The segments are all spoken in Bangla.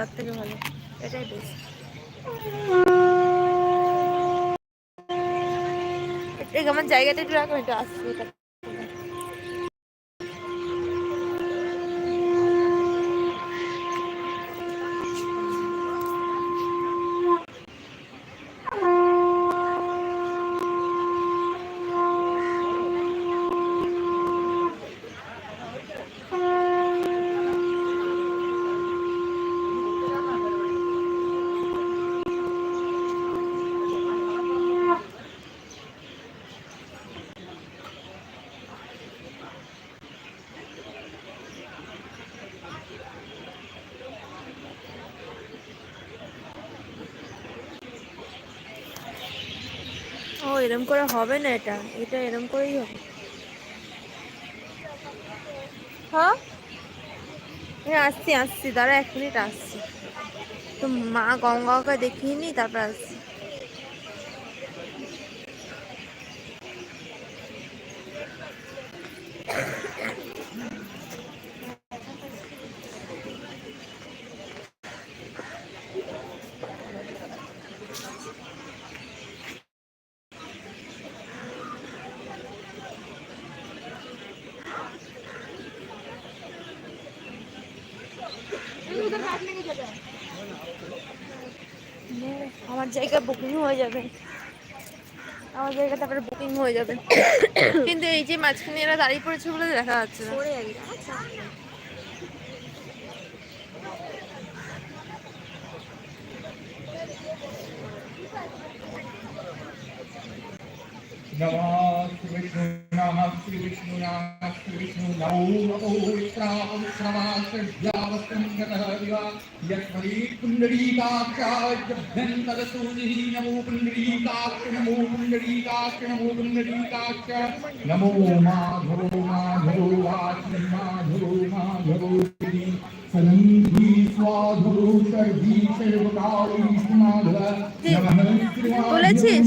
তার থেকে ভালো। এটাই এই আমার জায়গাটা একটু রাখো এটা আসছে ও, এরম করে হবে না এটা। এটা এরম করেই হবে। হ্যাঁ? আসছি আসছি। দাঁড়া, এক মিনিট আসছি। তো মা গঙ্গাকে দেখিয়ে নি, তারপর আসছি আমার জায়গা বুকিং হয়ে যাবে। আমার জায়গা তারপরে বুকিং হয়ে যাবে। কিন্তু এই যে মাঝখানে এরা দাঁড়িয়ে পড়েছে বলে দেখা যাচ্ছে না। বলেছিস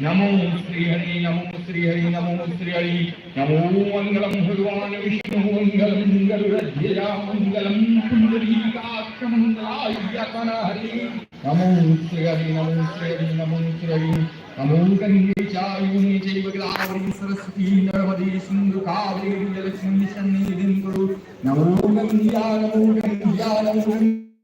നമോ ശ്രീഹരി നമോ ശ്രീഹരി നമോ ശ്രീഹരി നമോ മംഗളം ഭഗവാൻ വിഷ്ണു മംഗളം മംഗളം പുണ്ടരീകാക്ഷമംഗലായി നമോ ശ്രീഹരി നമോ ശ്രീഹരി നമോ ശ്രീഹരി നമോ ഗംഗേ ചായൂനി ജൈവകലാവരി സരസ്വതി നർമദി സിന്ധു കാവേരി ജലസിന്ധി സന്നിധിം കുരു നമോ ഗംഗ്യാ നമോ ഗംഗ്യാ നമോ ഗംഗ്യാ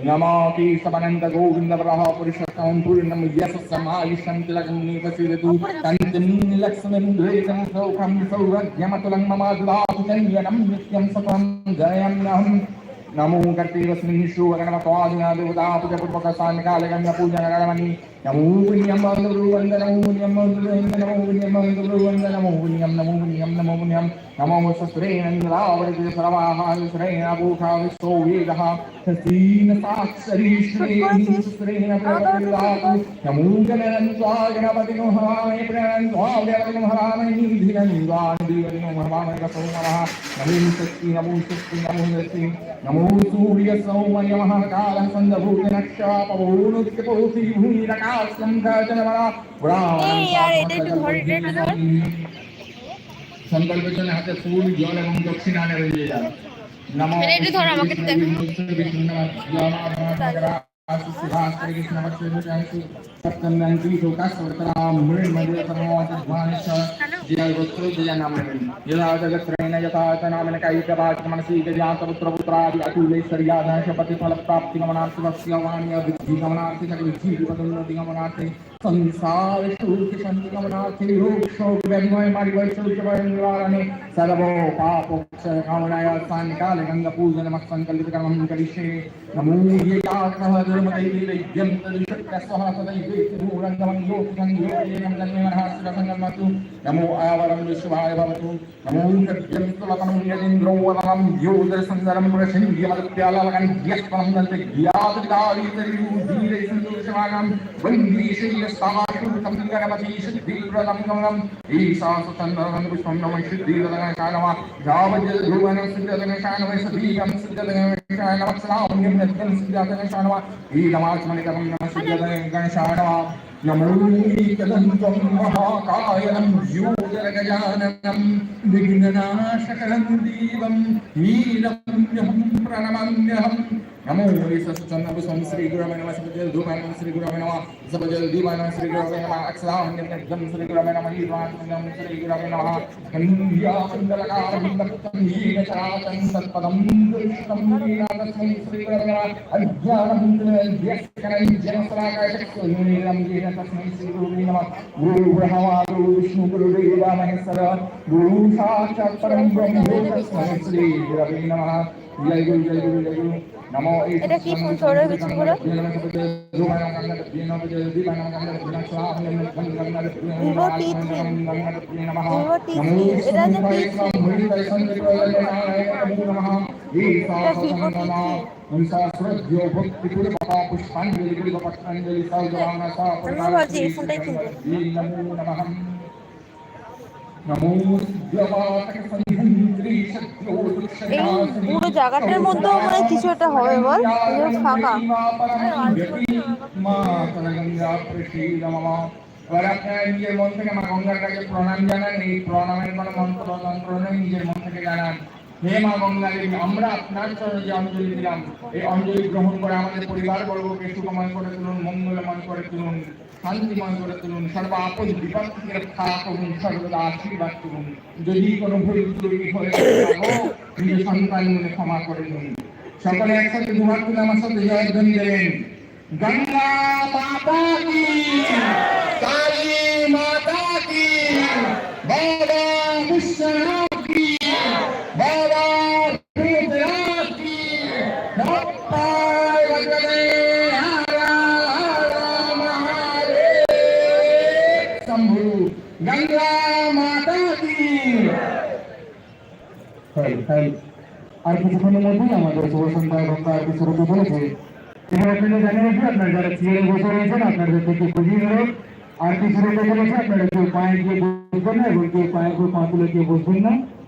నమామి సమనంద గోవింద వరహ పురుషోత్తం పూర్ణం యశస్సమాయుషం తిలకం నీవసిరతు కంతిం లక్ష్మీం ద్వైతం సౌఖం సౌభాగ్యమతులం మమాదులాభుజన్యనం నిత్యం సతం గయమ్యహం నమో గర్తీవస్మిన్ శూవగణమ పాదునా దేవతా పూజ పూర్వక స్వామి గణమని നമോ പുണ്യം മാതൃവന്ദ നമോ പുണ്യം മാതൃവന്ദ നമോ പുണ്യം നമോ പുണ്യം നമോ പുണ്യം. നമോ പുണ്യം നമോ സസ്രേണന്ദ്രാവൃതി സർവാഹാശ്രേണ ഭൂഷാവിശ്വോ വേദ സീന സാക്ഷരീശ്രേണ പ്രവർത്തിതാതു നമോ ഗണരന്ത്വാ ഗണപതിനോ ഹരാമേ പ്രണന്ത്വാ ഗണപതിനോ ഹരാമേ നിധിരന്ത്വാ നിധിരന്ത്വാ ഹരാമേ കസോ നമഃ നമോ ശക്തി നമോ ശക്തി നമോ ശക്തി നമോ സൂര്യ സൗമയ മഹാകാല സന്ധഭൂത നക്ഷാപവോനുത്യ പോസി ഭൂമിരകാ সংকল্পের জন্য হাতে ফুল জল এবং দক্ষিণা নেবে سنسارے گنگ پوجن مت سنکل کرم کرے نمو മതയിലെ നമോ ആവരം വിശ്വായ ഭവതു നമോ കദ്യം തുളകണം യതിന്ദ്രോ വരണം യോദര സുന്ദരം മൃഷംഗ്യമത്യാലകൻ യസ്മം നന്ദ ഗ്യാതകാരി തരിയൂ ധീരൈ സന്തോഷവാനം വന്ദീശൈല സാഹു സംഗരമതി ശുദ്ധീവ്രതം ഗമനം ഈശാസു ചന്ദ്രനം പുഷ്പം നമ ശുദ്ധീവ്രതം കാലമ ജാവജൽ ഭുവനം സിദ്ധതം ശാനവൈ സദീകം സിദ്ധതം ശാനവ ശ്രാവണ്യം നൃത്തം ശാനവ सुलकनं यदिन्द्रो वदनं योदरसुन्दरं वृषिन्द्यमदप्यालकं यस्परं दन्ते ज्ञातकारीतरियूधीरे सन्दोषमानं वन्दे शैलस्ताशुतं namo buddhisa sucanna bu som sri guru namo namo sabajal du namo sri guru namo namo sabajal di namo sri guru namo namo aksala hanya dengan jam sri guru namo namo di ruang dengan sri guru namo namo kandia kandala kandam kandhi kacara kandam padam kandhi kandam kandhi sri guru namo namo adhya namo namo adhya kandhi jam sri guru namo namo yuni ram di kandam sri guru namo namo guru brahma guru vishnu guru deva mahesara guru sacha param brahma sri guru namo namo Jai Guru Jai Guru Jai Guru এটা কি ফোন পুষ্পাঞ্জলি পুষ্পাঞ্জলি এই পুরো জায়গাটার মধ্যেও মানে কিছু একটা হবে বল? ফাঁকা। নিজের মন থেকে মা গঙ্গার কাছে প্রণাম জানান এই প্রণামের কোনো মন্ত্র তন্ত্র নেই নিজের মন থেকে জানান হে মা গঙ্গা দেবী আমরা আপনার চরণে যে অঞ্জলি দিলাম এই অঞ্জলি গ্রহণ করে আমাদের পরিবার বর্গকে সুখময় করে তুলুন, মঙ্গলময় করে তুলুন। শান্তিময় করে তুলুন সর্ব আপদ বিপদ থেকে রক্ষা করুন, সর্বদা আশীর্বাদ করুন। যদি কোনো ভুল ত্রুটি হয়ে নিজের সন্তান মনে ক্ষমা করে দিন। সকলে একসাথে দুহাত তুলে আমার সাথে জয়ধ্বনি দেবেন। গঙ্গা মাতা কি, কালী মাতা কি, বাবা বিশ্বনাথ হ্যাঁ হ্যাঁ আর কিছুক্ষণের মধ্যেই আমাদের শুভ সন্ধ্যা এবং তার কিছু রূপে বলেছে এখানে আপনাদের জানিয়ে রাখি, আপনারা যারা সিএল বসে রয়েছেন, আপনাদের থেকে খুঁজিয়ে নেব আর কিছু রূপে বলেছে আপনারা কেউ পায়ে গিয়ে বসবেন না এবং কেউ পায়ে গিয়ে পা তুলে গিয়ে বসবেন না।